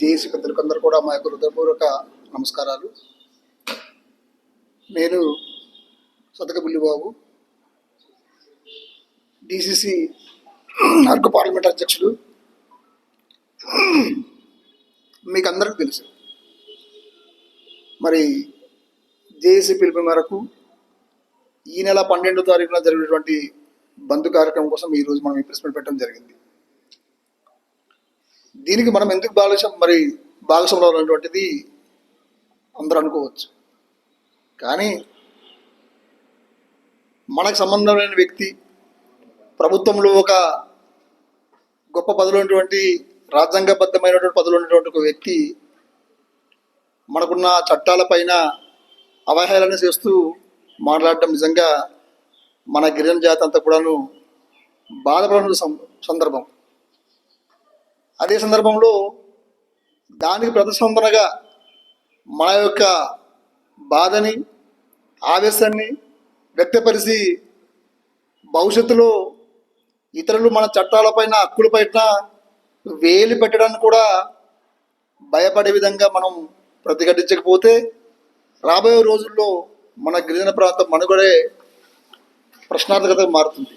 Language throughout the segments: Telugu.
జేఏసీ పెద్దలకు అందరూ కూడా మా యొక్క హృదయపూర్వక నమస్కారాలు. నేను సతకబుల్లిబాబు డిసిసి అరకు పార్లమెంట్ అధ్యక్షుడు మీకు అందరికీ తెలుసు. మరి జేఏసీ పిలుపు మేరకు ఈ నెల పన్నెండో తారీఖున జరిగినటువంటి బంధు కార్యక్రమం కోసం ఈరోజు మనం ఈ ప్రెస్ మీట్ పెట్టడం జరిగింది. దీనికి మనం ఎందుకు భాగస్వాం మరి భాగస్వామ్యం ఉన్నటువంటిది అందరూ అనుకోవచ్చు. కానీ మనకు సంబంధం లేని వ్యక్తి ప్రభుత్వంలో ఒక గొప్ప పదవిలో ఉన్నటువంటి రాజ్యాంగబద్ధమైనటువంటి పదవిలో ఉన్నటువంటి ఒక వ్యక్తి మనకున్న చట్టాలపైన అవహేళన చేస్తూ మాట్లాడటం నిజంగా మన గిరిజన జాతి అంతా కూడాను బాధపడిన సందర్భం. అదే సందర్భంలో దానికి ప్రతిస్పందనగా మన యొక్క బాధని ఆవేశాన్ని వ్యక్తపరిచి భవిష్యత్తులో ఇతరులు మన చట్టాలపైన హక్కులపైన వేలి పెట్టడానికి కూడా భయపడే విధంగా మనం ప్రతిఘటించకపోతే రాబోయే రోజుల్లో మన గిరిజన ప్రాంతం మనుగడే ప్రశ్నార్థకత మారుతుంది.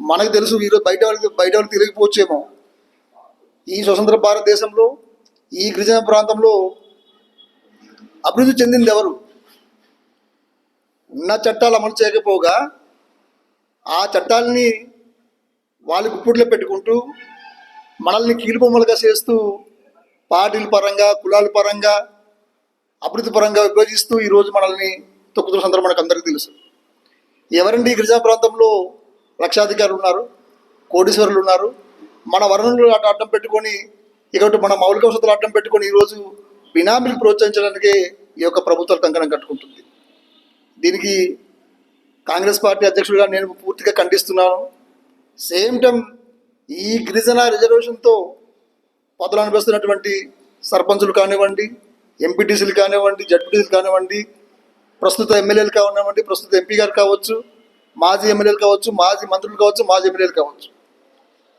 మనకు తెలుసు ఈరోజు బయట వాళ్ళకి బయట వాళ్ళు తిరిగిపోవచ్చేమో. ఈ స్వతంత్ర భారతదేశంలో ఈ గిరిజన ప్రాంతంలో అభివృద్ధి చెందింది ఎవరు? ఉన్న చట్టాలు అమలు చేయకపోగా ఆ చట్టాలని వాళ్ళ గుప్పుట్లో పెట్టుకుంటూ మనల్ని కీలుబొమ్మలుగా చేస్తూ పార్టీల పరంగా కులాల పరంగా అభివృద్ధి పరంగా విభజిస్తూ ఈరోజు మనల్ని తొక్కుతున్న సందర్భం మనకు అందరికీ తెలుసు. ఎవరండి గిరిజన ప్రాంతంలో లక్షాధికారులు ఉన్నారు? కోటీశ్వరులు ఉన్నారు? మన వనరులు అటు అడ్డం పెట్టుకొని ఇక మన మౌలిక వసతులు అడ్డం పెట్టుకొని ఈరోజు బినామీలు ప్రోత్సహించడానికి ఈ యొక్క ప్రభుత్వం కంకణం కట్టుకుంటుంది. దీనికి కాంగ్రెస్ పార్టీ అధ్యక్షుడిగా నేను పూర్తిగా ఖండిస్తున్నాను. సేమ్ టైం ఈ గిరిజన రిజర్వేషన్తో పదవులు అనిపిస్తున్నటువంటి సర్పంచులు కానివ్వండి ఎంపీటీసీలు కానివ్వండి జడ్పీటీసీలు కానివ్వండి ప్రస్తుత ఎమ్మెల్యేలు కానివ్వండి ప్రస్తుత ఎంపీ గారు కావచ్చు మాజీ ఎమ్మెల్యేలు కావచ్చు మాజీ మంత్రులు కావచ్చు మాజీ ఎమ్మెల్యేలు కావచ్చు.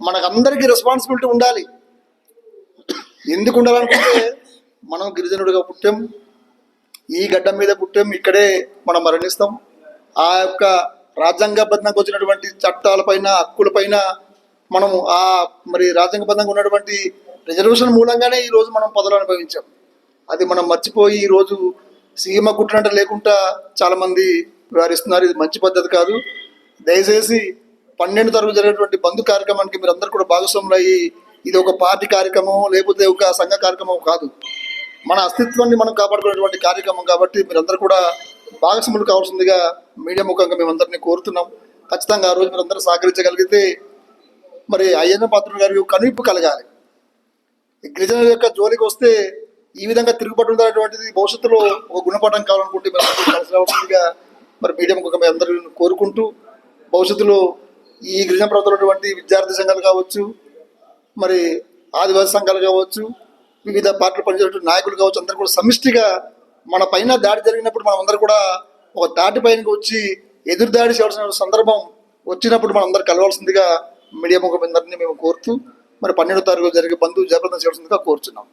మనకందరికీ రెస్పాన్సిబిలిటీ ఉండాలి. ఎందుకు ఉండాలనుకుంటే మనం గిరిజనుడిగా పుట్టాం ఈ గడ్డ మీద పుట్టాం ఇక్కడే మనం మరణిస్తాం. ఆ యొక్క రాజ్యాంగబద్ధంగా వచ్చినటువంటి చట్టాలపైన హక్కులపైన మనము ఆ మరి రాజ్యాంగబద్ధంగా ఉన్నటువంటి రిజర్వేషన్ మూలంగానే ఈ రోజు మనం పదవులు అనుభవించాం. అది మనం మర్చిపోయి ఈ రోజు సీమ కుట్టినట్టు లేకుండా చాలామంది వివరిస్తున్నారు వ్యవహరిస్తున్నారు. ఇది మంచి పద్ధతి కాదు. దయచేసి పన్నెండు తరగతి జరిగినటువంటి బంధు కార్యక్రమానికి మీరు అందరు కూడా భాగస్వాములు అయ్యి ఇది ఒక పార్టీ కార్యక్రమం లేకపోతే ఒక సంఘ కార్యక్రమం కాదు. మన అస్తిత్వాన్ని మనం కాపాడుకునేటువంటి కార్యక్రమం కాబట్టి మీరందరూ కూడా భాగస్వాములు కావాల్సిందిగా మీడియా ముఖంగా మేమందరినీ కోరుతున్నాం. ఖచ్చితంగా ఆ రోజు మీరందరూ సహకరించగలిగితే మరి అయ్యన్న పాత్రుడు గారి కనువిప్పు కలగాలి. ఈ గిరిజనుల యొక్క జోలికి వస్తే ఈ విధంగా తిరుగుబాటు ఉండేటువంటిది భవిష్యత్తులో ఒక గుణపాఠం కావాలనుకుంటే మీరు కలిసి రావాల్సిందిగా మరి మీడియా ముఖంగా మేము అందరూ కోరుకుంటూ భవిష్యత్తులో ఈ గిరిజన ప్రాంతంలో విద్యార్థి సంఘాలు కావచ్చు మరి ఆదివాసీ సంఘాలు కావచ్చు వివిధ పార్టీలు పనిచేసిన నాయకులు కావచ్చు అందరూ కూడా సమిష్టిగా మన పైన దాడి జరిగినప్పుడు మనం అందరూ కూడా ఒక దాటి పైనకి వచ్చి ఎదురు దాడి చేయాల్సిన సందర్భం వచ్చినప్పుడు మనం అందరూ కలవాల్సిందిగా మీడియా ముఖం అందరినీ మేము కోరుతూ మరి పన్నెండో తారీఖు జరిగే బంధువు జాగ్రత్త చేయాల్సిందిగా కోరుచున్నాం.